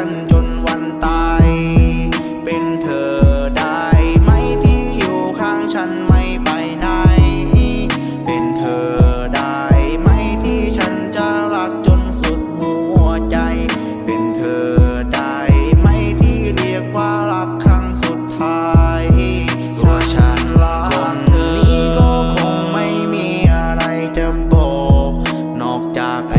ันจนวันตาย เป็นเธอได้ไหมที่อยู่ข้างฉันไม่ไปไหน เป็นเธอได้ไหมที่ฉันจะรักจนสุดหัวใจ เป็นเธอได้ไหมที่เรียกว่ารักครั้งสุดท้ายตัวฉันรักคนนี้ก็คงไม่มีอะไรจะบอก นอกจากไอ